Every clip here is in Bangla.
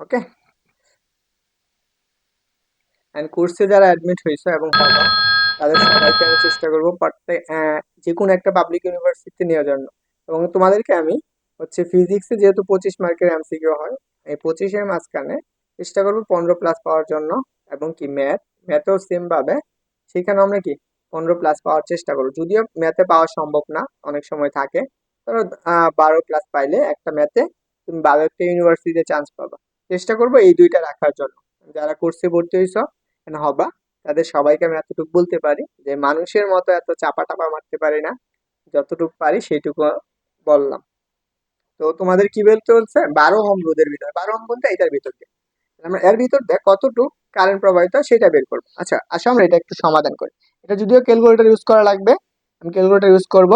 ওকে অ্যান্ড কোর্সে যারা অ্যাডমিট হয়েছে এবং পাবা, তাদের সবাইকে আমি চেষ্টা করব প্রত্যেক যে কোনো একটা পাবলিক ইউনিভার্সিটি নেওয়ার জন্য। এবং তোমাদেরকে আমি হচ্ছে ফিজিক্সে যেহেতু পঁচিশ মার্কের এমসিকিউ হয়, এই পঁচিশের মাঝখানে চেষ্টা করব পনেরো প্লাস পাওয়ার জন্য এবং কি ম্যাথ ম্যাথেও সেম পাবে। সেখানে আমরা কি পনেরো প্লাস পাওয়ার চেষ্টা করব। যদিও ম্যাথে পাওয়া সম্ভব না, অনেক সময় থাকে। ধরো বারো প্লাস পাইলে একটা ম্যাথে তুমি ভালো একটা ইউনিভার্সিটিতে চান্স পাবা। চেষ্টা করব এই দুইটা রাখার জন্য। যারা কোর্সে ভর্তি হয়েছ হবা? তাদের সবাইকে আমি এতটুকু বলতে পারি যে, মানুষের মতো এত চাপা টাপা মারতে পারি না। যতটুকু পারি সেইটুকু বললাম। তো তোমাদের কি বলতে হচ্ছে? বারো হোম রোদের ভিতরে। বারো হোম বলতে এটার ভিতর দিয়ে। এর ভিতর দিয়ে কতটুকু কারেন্ট প্রবাহিত সেটা বের করব। আচ্ছা আসো আমরা এটা একটু সমাধান করি। এটা যদিও ক্যালকুলেটর ইউজ করা লাগবে। আমি ক্যালকুলেটর ইউজ করব।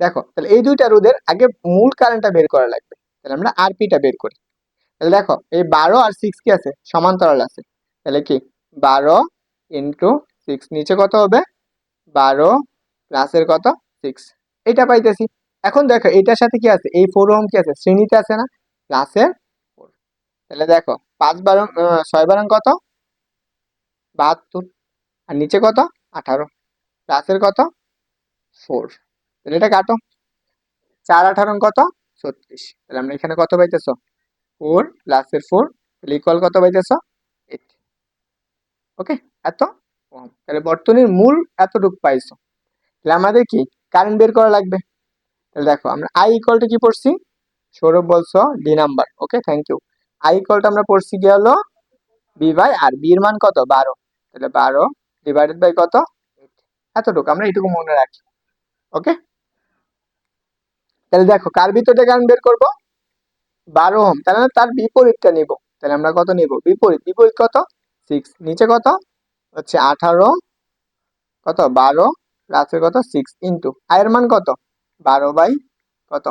দেখো, তাহলে এই দুইটা রোদের আগে মূল কারেন্টটা বের করা লাগবে। তাহলে আমরা আরপিটা বের করি। তাহলে দেখো, এই বারো আর সিক্স কি আছে? সমান্তরাল আছে। তাহলে কি? বারো ইন্টু সিক্স নিচে কত হবে? বারো প্লাসের কত? সিক্স এটা পাইতেছি। এখন দেখো এটার সাথে কি আছে? এই ফোর ওহম কি আছে? শ্রেণীতে আছে না? প্লাসের ফোর তাহলে দেখো, পাঁচ বারং ছয় বারং কত? বাহাত্তর। আর নিচে কত? আঠারো। প্লাসের কত? ফোর তাহলে এটা কাটো। চার আঠারো কত? ছত্রিশ। তাহলে আমরা এখানে কত পাইতেছ? ফোর প্লাসের ফোর তাহলে ইকুয়াল কত পাইতেছ? এইট ওকে এত? ওহম তাহলে বর্তনীর মূল এতটুকু পাইছো। তাহলে আমাদের কি? কারেন্ট বের করা লাগবে। তাহলে দেখো, আমরা আই ইকুয়ালটা কি পড়ছি? সৌরভ বলছো D number okay thank you I ইকুয়ালটা আমরা পড়ছি কি হলো? বি বাই আর বি এর মান কত? বারো। তাহলে বারো ডিভাইডেড বাই কত? এতটুকু, আমরা এইটুকু মনে রাখি ওকে তাহলে দেখো, কার ভিতরে কারেন্ট বের করব? বারো ওহম, তাহলে তার বিপরীতটা নিব। তাহলে আমরা কত নিব? বিপরীত বিপরীত কত? সিক্স নিচে কত? হচ্ছে আঠারো কত? বারো প্লাসের কত? সিক্স ইন্টু আয়ের মান কত? বারো বাই কত?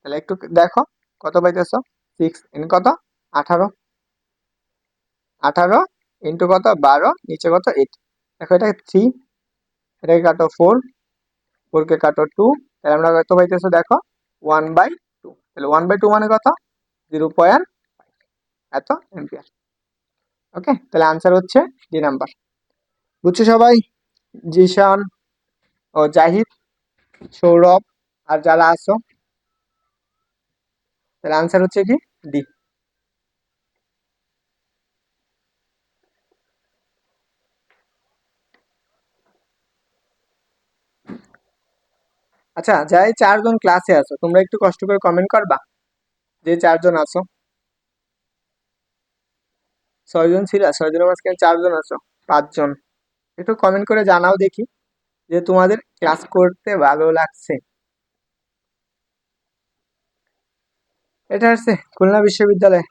তাহলে একটু দেখো, কত পাইতেছ? সিক্স ইন কত? আঠারো আঠারো ইন্টু কত? বারো নিচে কত? এইট দেখো, এটা থ্রি এটাকে কাটো ফোর ফোরকে কাটো টু তাহলে আমরা কত পাইতেছো? দেখো ওয়ান বাই তাহলে ওয়ান বাই টু মানে কত? জিরো পয়েন্ট এত এম্পিয়ার ওকে তাহলে আনসার হচ্ছে ডি নাম্বার বুঝছ সবাই? জিশান ও জাহিদ, সৌরভ আর যারা আসো তাহলে আনসার হচ্ছে কি? ডি আচ্ছা যাই চারজন ক্লাসে আছো, তোমরা একটু কষ্ট করে কমেন্ট করবা? যে চারজন আছো। ছয়জন ছিল, ছয়জনের মাঝখানে চারজন আছো, পাঁচজন। একটু কমেন্ট করে জানাও দেখি যে তোমাদের ক্লাস করতে ভালো লাগছে। এটা হচ্ছে খুলনা বিশ্ববিদ্যালয়।